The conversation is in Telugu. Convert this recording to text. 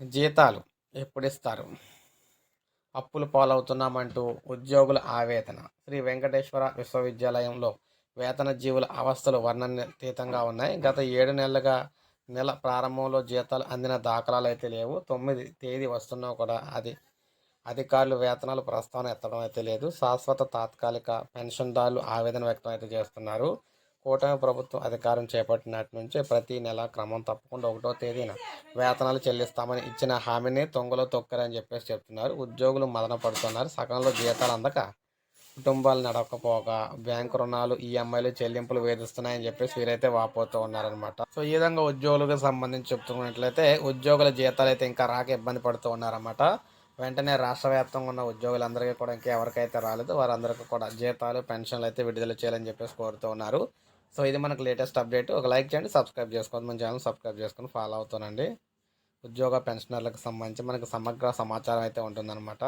జీతాలు ఎప్పుడు ఇస్తారు అప్పులు పాలవుతున్నామంటూ ఉద్యోగుల ఆవేదన. శ్రీ వెంకటేశ్వర విశ్వవిద్యాలయంలో వేతన జీవుల అవస్థలు వర్ణనతీతంగా ఉన్నాయి. గత ఏడు నెలలుగా నెల ప్రారంభంలో జీతాలు అందిన దాఖలాలు అయితే లేవు. తొమ్మిది తేదీ వస్తున్నా కూడా అది అధికారులు వేతనాలు ప్రస్తావన ఎత్తడం అయితే లేదు. శాశ్వత తాత్కాలిక పెన్షన్దారులు ఆవేదన వ్యక్తం అయితే చేస్తున్నారు. కూటమి ప్రభుత్వం అధికారం చేపట్టినటి నుంచి ప్రతి నెల క్రమం తప్పకుండా ఒకటో తేదీన వేతనాలు చెల్లిస్తామని ఇచ్చిన హామీని తొంగలో తొక్కరని చెప్పేసి చెప్తున్నారు. ఉద్యోగులు మదన పడుతున్నారు. సగంలో జీతాలు అందక కుటుంబాలు నడవకపోగా బ్యాంకు రుణాలు ఈఎంఐలు చెల్లింపులు వేధిస్తున్నాయని చెప్పేసి వీరైతే వాపోతూ ఉన్నారనమాట సో ఈ విధంగా ఉద్యోగులకు సంబంధించి చెప్తున్నట్లయితే ఉద్యోగుల జీతాలు అయితే ఇంకా రాక ఇబ్బంది పడుతూ ఉన్నారన్నమాట. వెంటనే రాష్ట్ర వ్యాప్తంగా ఉన్న ఉద్యోగులందరికీ కూడా ఇంకా ఎవరికైతే రాలేదు వారందరికీ కూడా జీతాలు పెన్షన్లు అయితే విడుదల చేయాలని చెప్పేసి కోరుతూ ఉన్నారు. సో ఇది మనకు లేటెస్ట్ అప్డేట్. ఒక లైక్ చేయండి సబ్స్క్రైబ్ చేసుకోండి. మన ఛానల్ సబ్స్క్రైబ్ చేసుకొని ఫాలో అవుతానండి. ఉద్యోగ పెన్షనర్లకు సంబంధించి మనకు సమగ్ర సమాచారం అయితే ఉంటుందన్నమాట.